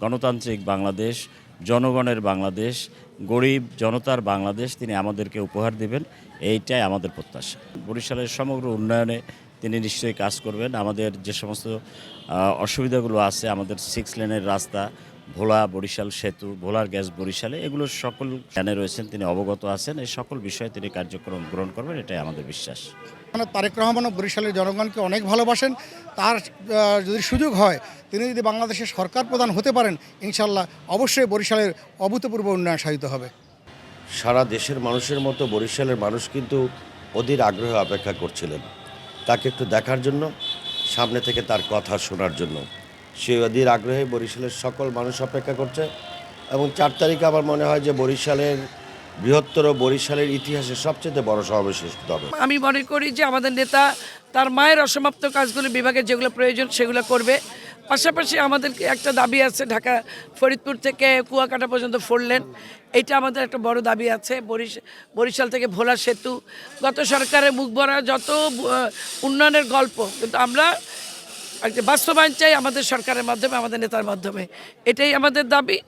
গণতান্ত্রিক বাংলাদেশ, জনগণের বাংলাদেশ, গরিব জনতার বাংলাদেশ তিনি আমাদেরকে উপহার দিবেন, এইটাই আমাদের প্রত্যাশা। বরিশালের সমগ্র উন্নয়নে তিনি নিশ্চয়ই কাজ করবেন। আমাদের যে সমস্ত অসুবিধাগুলো আছে, আমাদের সিক্স লেনের রাস্তা ভোলা বরিশাল সেতু ভোলার গ্যাস বরিশালে এগুলো সকল জ্ঞানে রয়েছেন তিনি অবগত আছেন। এই সকল বিষয়ে তিনি কার্যক্রম গ্রহণ করবেন এটাই আমাদের বিশ্বাস। মানে তারেক রহমানও বরিশালের জনগণকে অনেক ভালোবাসেন। তার যদি সুযোগ হয় তিনি যদি বাংলাদেশের সরকার প্রধান হতে পারেন ইনশাল্লাহ অবশ্যই বরিশালের অভূতপূর্ব উন্নয়ন সাধিত হবে। সারা দেশের মানুষের মতো বরিশালের মানুষ কিন্তু অধীর আগ্রহে অপেক্ষা করছিলেন। তাকে একটু দেখার জন্য সামনে থেকে তার কথা শোনার জন্য। সেই অধীর আগ্রহে বরিশালের সকল মানুষ অপেক্ষা করছে এবং চার তারিখে আমার মনে হয় যে বরিশালের বৃহত্তর বরিশালের ইতিহাসে সবচেয়ে বড় সমাবেশ হবে। আমি মনে করি যে আমাদের নেতা তার মায়ের অসমাপ্ত কাজগুলো বিভাগে যেগুলো প্রয়োজন সেগুলো করবে। পাশাপাশি আমাদের একটা দাবি আছে, ঢাকা, ফরিদপুর থেকে কুয়াকাটা পর্যন্ত ফোর লেন এটা আমাদের একটা বড় দাবি আছে, বরিশ- বরিশাল থেকে ভোলা সেতু। গত সরকারের মুখ ভরা যত উন্নয়নের গল্প, কিন্তু আমরা বাস্তবায়ন চাই আমাদের সরকারের মাধ্যমে আমাদের নেতার মাধ্যমে। এটাই আমাদের দাবি।